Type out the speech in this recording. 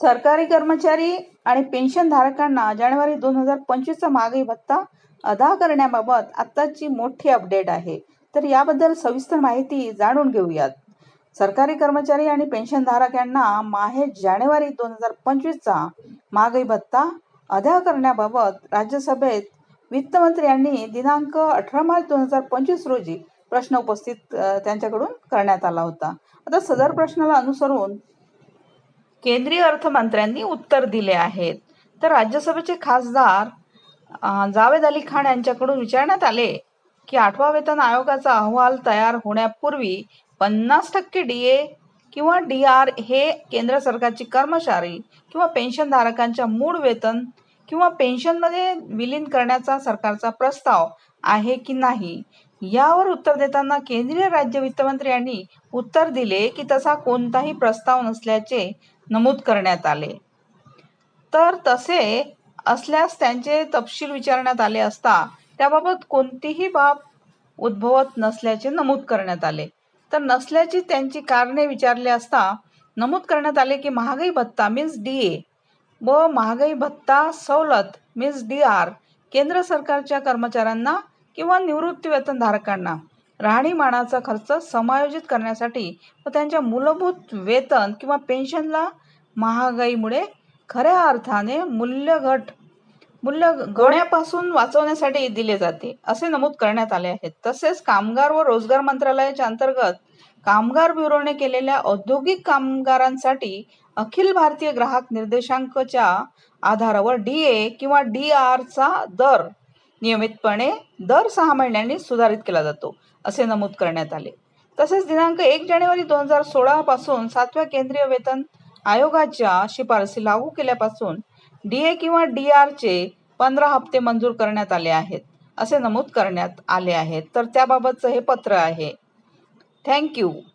सरकारी कर्मचारी आणि पेन्शनधारकांना जानेवारी दोन हजार पंचवीसचा महागाई भत्ता अदा करण्याबाबत आत्ताची मोठी अपडेट आहे. तर याबद्दल सविस्तर माहिती जाणून घेऊयात. सरकारी कर्मचारी आणि पेन्शनधारक यांना माहे जानेवारी दोन हजार पंचवीसचा महागाई भत्ता अदा करण्याबाबत राज्यसभेत वित्तमंत्री यांनी दिनांक अठरा मार्च दोन हजार पंचवीस रोजी प्रश्न उपस्थित त्यांच्याकडून करण्यात आला होता. आता सदर प्रश्नाला अनुसरून केंद्रीय अर्थमंत्र्यांनी उत्तर दिले आहेत. तर राज्यसभेचे खासदार जावेद अली खान यांच्याकडून विचारण्यात आले की आठवा वेतन आयोगाचा अहवाल तयार होण्यापूर्वी पन्नास टक्के डी ए किंवा डी आर हे केंद्र सरकारची कर्मचारी किंवा पेन्शनधारकांच्या मूळ वेतन किंवा पेन्शनमध्ये विलीन करण्याचा सरकारचा प्रस्ताव आहे की नाही? यावर उत्तर देताना केंद्रीय राज्य वित्तमंत्री यांनी उत्तर दिले की तसा कोणताही प्रस्ताव नसल्याचे नमूद करण्यात आले. तर तसे असल्यास त्यांचे तपशील विचारण्यात आले असता त्याबाबत कोणतीही बाब उद्भवत नसल्याचे नमूद करण्यात आले. तर नसल्याची त्यांची कारणे विचारले असता नमूद करण्यात आले की महागाई भत्ता मीन्स डी ए व महागाई भत्ता सवलत मीन्स डी आर केंद्र सरकारच्या कर्मचाऱ्यांना किंवा निवृत्ती वेतनधारकांना राहणीमानाचा खर्च समायोजित करण्यासाठी व त्यांच्या मूलभूत वेतन किंवा पेन्शनला महागाईमुळे खऱ्या अर्थाने मूल्यघट मूल्य गण्यापासून वाचवण्यासाठी दिले जाते असे नमूद करण्यात आले आहे. तसेच कामगार व रोजगार मंत्रालयाच्या अंतर्गत कामगार ब्युरोने केलेल्या औद्योगिक कामगारांसाठी अखिल भारतीय ग्राहक निर्देशांकच्या आधारावर डी ए किंवा डी आरचा दर नियमितपणे दर सहा महिन्यांनी सुधारित केला जातो असे नमूद करण्यात आले. तसेच दिनांक एक जानेवारी दोन हजार सोळा पासून सातव्या केंद्रीय वेतन आयोगाच्या शिफारसी लागू केल्यापासून डी ए किंवा डी आरचे पंधरा हप्ते मंजूर करण्यात आले आहेत असे नमूद करण्यात आले आहे तर त्याबाबतचं हे पत्र आहे. Thank you.